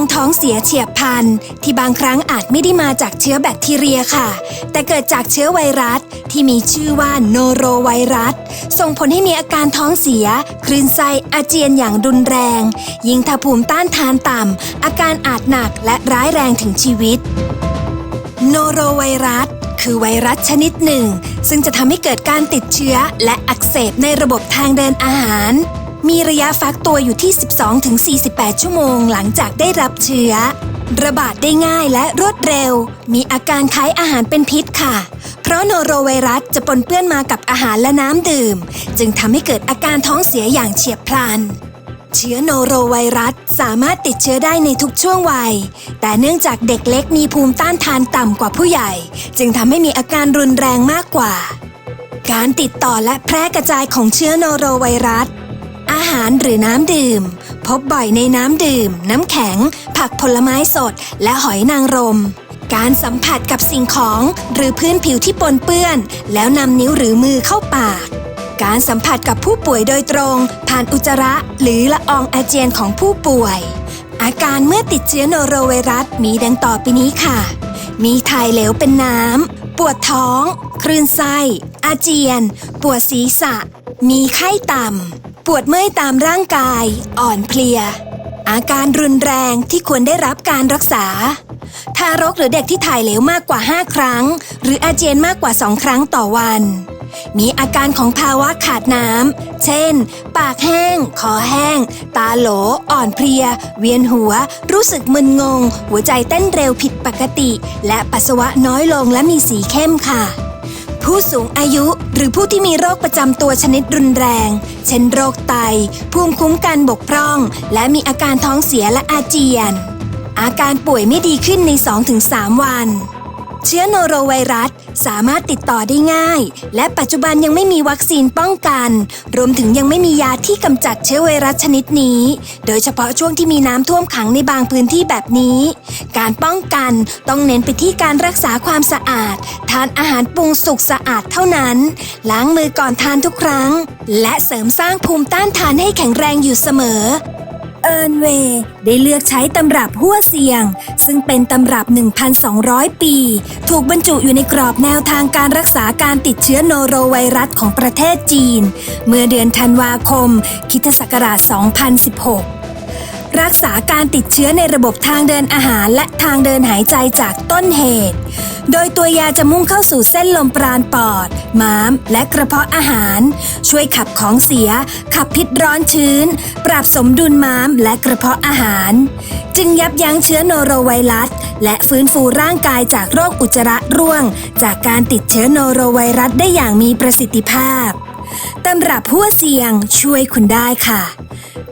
งท้องเสียเฉียบพลันที่บางครั้งอาจไม่ได้มาจากเชื้อแบคทีเรียค่ะ แต่เกิดจากเชื้อไวรัสที่มีชื่อว่าโนโรไวรัส ส่งผลให้มีอาการท้องเสีย คลื่นไส้อาเจียนอย่างรุนแรง ยิ่งถ้าภูมิต้านทานต่ำ อาการอาจหนักและร้ายแรงถึงชีวิต โนโรไวรัสคือไวรัสชนิดหนึ่ง ซึ่งจะทำให้เกิดการติดเชื้อและอักเสบในระบบทางเดินอาหาร มีระยะฟักตัวอยู่ที่ 12-48 ชั่วโมงหลังจากได้รับเชื้อ ระบาดได้ง่ายและรวดเร็ว มีอาการคล้ายอาหารเป็นพิษค่ะ เพราะโนโรไวรัสจะปนเปื้อนมากับอาหารและน้ำดื่ม จึงทำให้เกิดอาการท้องเสียอย่างเฉียบพลันเชื้อโนโรไวรัสสามารถติดเชื้อได้ในทุกช่วงวัย แต่เนื่องจากเด็กเล็กมีภูมิต้านทานต่ำกว่าผู้ใหญ่ จึงทำให้มีอาการรุนแรงมากกว่า การติดต่อและแพร่กระจายของเชื้อโนโรไวรัสารหรือน้ำดื่ม พบบ่อยในน้ำดื่ม น้ำแข็ง ผักผลไม้สด และหอยนางรม การสัมผัสกับสิ่งของหรือพื้นผิวที่ปนเปื้อน แล้วนำนิ้วหรือมือเข้าปากการสัมผัสกับผู้ป่วยโดยตรง ผ่านอุจจาระหรือละอองอาเจียนของผู้ป่วย อาการเมื่อติดเชื้อโนโรไวรัสมีดังต่อไปนี้ค่ะ มีถ่ายเหลวเป็นน้ำ ปวดท้อง คลื่นไส้ อาเจียน ปวดศีรษะ มีไข้ต่ำ ปวดเมื่อยตามร่างกาย อ่อนเพลีย อาการรุนแรงที่ควรได้รับการรักษา ทารกหรือเด็กที่ถ่ายเหลวมากกว่า 5 ครั้ง หรืออาเจียนมากกว่า2ครั้งต่อวัน มีอาการของภาวะขาดน้ำ เช่น ปากแห้ง คอแห้ง ตาโหล อ่อนเพลีย เวียนหัว รู้สึกมึนงง หัวใจเต้นเร็วผิดปกติ และปัสสาวะน้อยลงและมีสีเข้มค่ะ ผู้สูงอายุหรือผู้ที่มีโรคประจำตัวชนิดรุนแรง เช่นโรคไต ภูมิคุ้มกันบกพร่อง และมีอาการท้องเสียและอาเจียน อาการป่วยไม่ดีขึ้นใน 2-3 วัน เชื้อโนโรไวรัส สามารถติดต่อได้ง่าย และปัจจุบันยังไม่มีวัคซีนป้องกัน รวมถึงยังไม่มียาที่กำจัดเชื้อไวรัสชนิดนี้ โดยเฉพาะช่วงที่มีน้ำท่วมขังในบางพื้นที่แบบนี้ การป้องกันต้องเน้นไปที่การรักษาความสะอาด ทานอาหารปรุงสุกสะอาดเท่านั้น ล้างมือก่อนทานทุกครั้ง และเสริมสร้างภูมิต้านทานให้แข็งแรงอยู่เสมอ เอิร์นเวย์ได้เลือกใช้ตำรับหัวเสียง ซึ่งเป็นตำรับ 1,200 ปี ถูกบรรจุอยู่ในกรอบแนวทางการรักษาการติดเชื้อโนโรไวรัสของประเทศจีน เมื่อเดือนธันวาคมคิทศักราช 2016 รักษาการติดเชื้อในระบบทางเดินอาหารและทางเดินหายใจจากต้นเหตุ โดยตัวยาจะมุ่งเข้าสู่เส้นลมปราณปอด ม้าม และกระเพาะอาหาร ช่วยขับของเสีย ขับพิษร้อนชื้น ปรับสมดุลม้ามและกระเพาะอาหาร จึงยับยั้งเชื้อโนโรไวรัส และฟื้นฟูร่างกายจากโรคอุจจาระร่วง จากการติดเชื้อโนโรไวรัสได้อย่างมีประสิทธิภาพตำรับหัวเสียงช่วยคุณได้ค่ะ